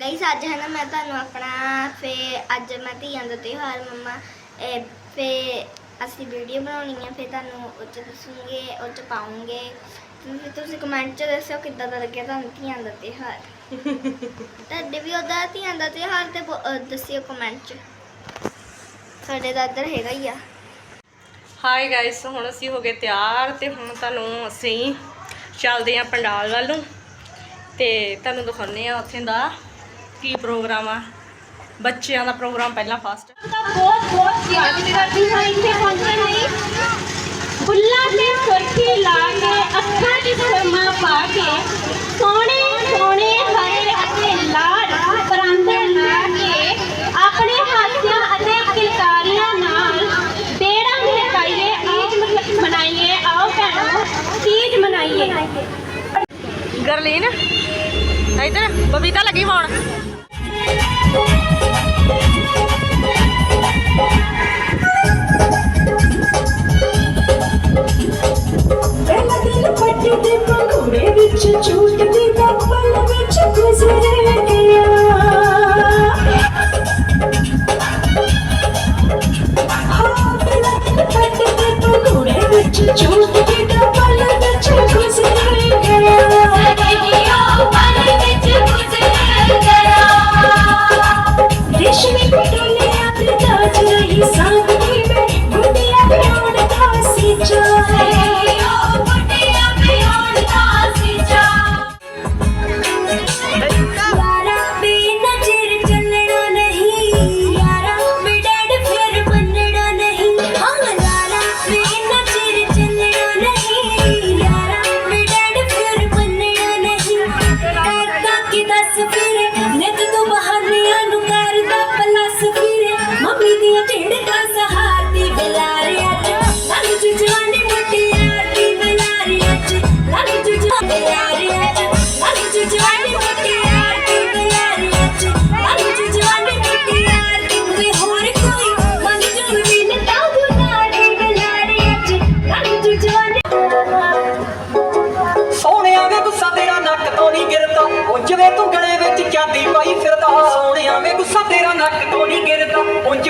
Guys ਅੱਜ ਹੈ ਨਾ ਮੈਂ ਤੁਹਾਨੂੰ ਆਪਣਾ ਫੇ ਅੱਜ ਮੈਂ ਧੀਆਂ ਦਾ ਤਿਉਹਾਰ, ਮੰਮਾ, ਇਹ ਫੇ ਅਸੀਂ ਵੀਡੀਓ ਬਣਾਉਣੀ ਹੈ ਫੇ ਤੁਹਾਨੂੰ ਉਹ 'ਚ ਦੱਸੂਗੇ, ਉਹ 'ਚ ਪਾਉਂਗੇ। ਤੁਸੀਂ ਤੁਸੀਂ ਕਮੈਂਟ 'ਚ ਦੱਸਿਓ ਕਿੱਦਾਂ ਦਾ ਲੱਗਿਆ ਤੁਹਾਨੂੰ ਧੀਆਂ ਦਾ ਤਿਉਹਾਰ। ਤੁਹਾਡੇ ਵੀ ਉਹਦਾ ਧੀਆਂ ਦਾ ਤਿਉਹਾਰ ਤੇ ਦੱਸਿਓ ਕਮੈਂਟ 'ਚ। ਸਾਡੇ ਦਾ ਇੱਧਰ ਹੈਗਾ ਹੀ ਆ। ਹਾਈ ਗਾਇਸ ਹੁਣ ਅਸੀਂ ਹੋ ਗਏ ਤਿਆਰ ਤੇ ਹੁਣ ਤੁਹਾਨੂੰ ਅਸੀਂ ਚੱਲਦੇ ਆਂ ਪੰਡਾਲ ਵੱਲ ਨੂੰ ਤੇ ਤੁਹਾਨੂੰ ਦਿਖਾਉਂਦੇ ਆ ਉੱਥੇ ਦਾ ਕੀ ਪ੍ਰੋਗਰਾਮ ਆ? ਬੱਚਿਆਂ ਦਾ ਪ੍ਰੋਗਰਾਮ ਪਹਿਲਾਂ ਫਸਟ ਬਹੁਤ ਬਹੁਤ ਸਵਾਗਤ ਕਰਦੀ ਹਾਂ ਇੱਥੇ ਪਹੁੰਚਣ ਲਈ। ਬੁੱਲਾ ਤੇ ਸੁਰਖੀ ਲਾ ਕੇ ਅੱਖਾਂ 'ਚ ਸੁਰਮਾ ਪਾ ਕੇ ਸੋਹਣੇ ਸੋਹਣੇ ਹਰੇ ਅਤੇ ਲਾਲ ਪਰਾਂਦੇ ਲਾ ਕੇ ਆਪਣੇ ਹਾਸਿਆਂ ਅਤੇ ਕਿਲਕਾਰੀਆਂ ਨਾਲ ਬੇੜਾ ਮਚਾਈਏ ਈਦ ਮਨਾਈਏ। ਆਓ ਭੈਣੋ ਤੀਜ ਮਨਾਈਏ। ਗਰਲੀਨ ਇਧਰ ਬਬੀਤਾ ਲੱਗੀ ਹੋਣ। thank ਗੁੱਸਾ ਤੇਰਾ ਨੱਕ ਤੋਂ ਨਹੀਂ ਗਿਰਦਾ ਉਂਝ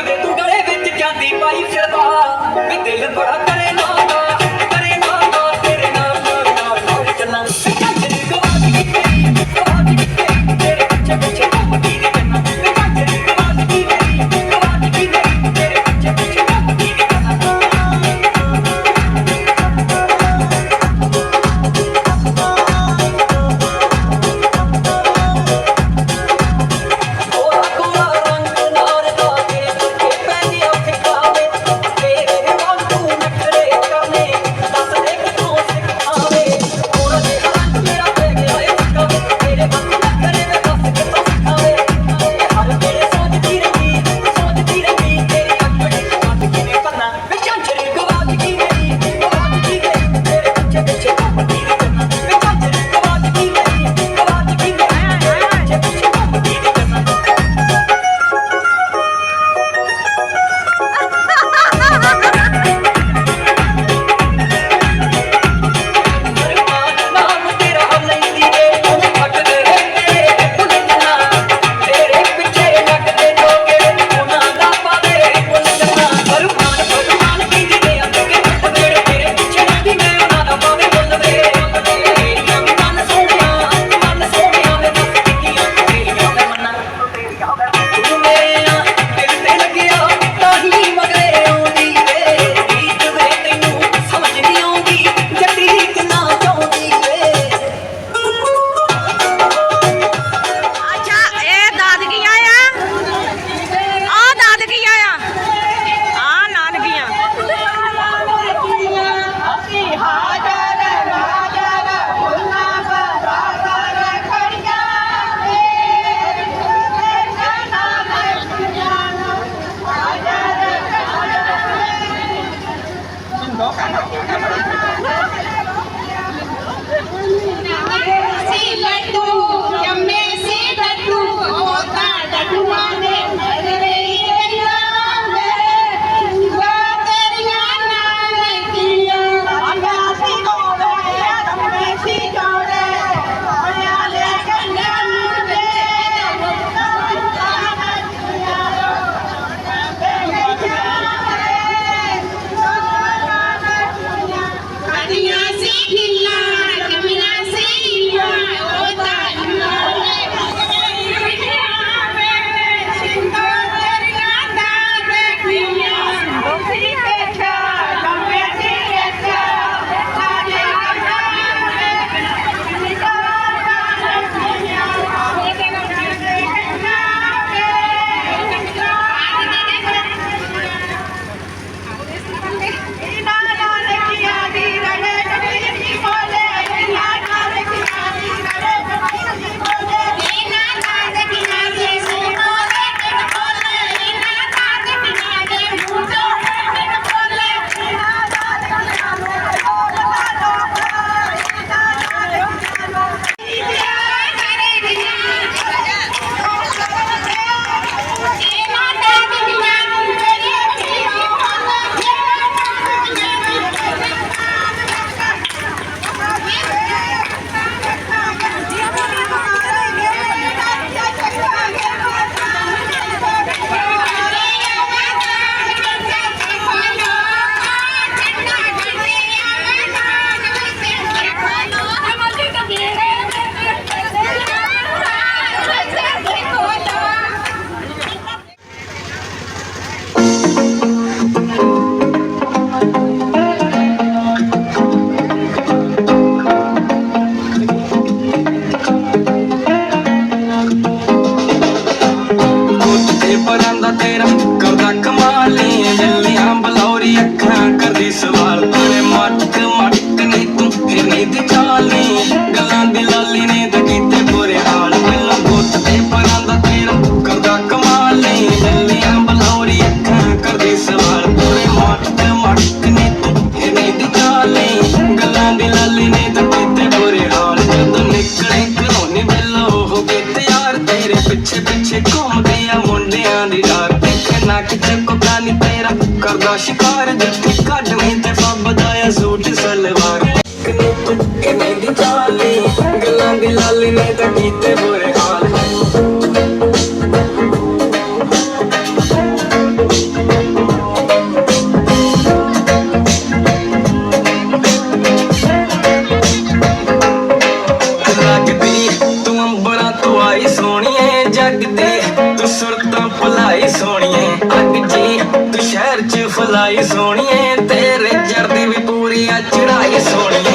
ਸ਼ਿਕਾਰ ਜੱਟੀ ਕੱਢਵੇਂ ਤੇ ਬੱਬ ਦਾਇਆ ਸੂਟ ਸਲਵਾਰ। ਕਿਨੇ ਤੂੰ ਕਿਨੇ ਦੀ ਚਾਲੀ ਗੱਲਾਂ ਦੀ ਲਾਲੀ ਨੇ ਤਾਂ ਕੀਤੀ ਚੜਾਈ ਸੋਹਣੀਏ ਤੇਰੇ ਜਰਦੀ ਵੀ ਪੂਰੀ ਆ ਚੜਾਈ ਸੋਹਣੀਏ।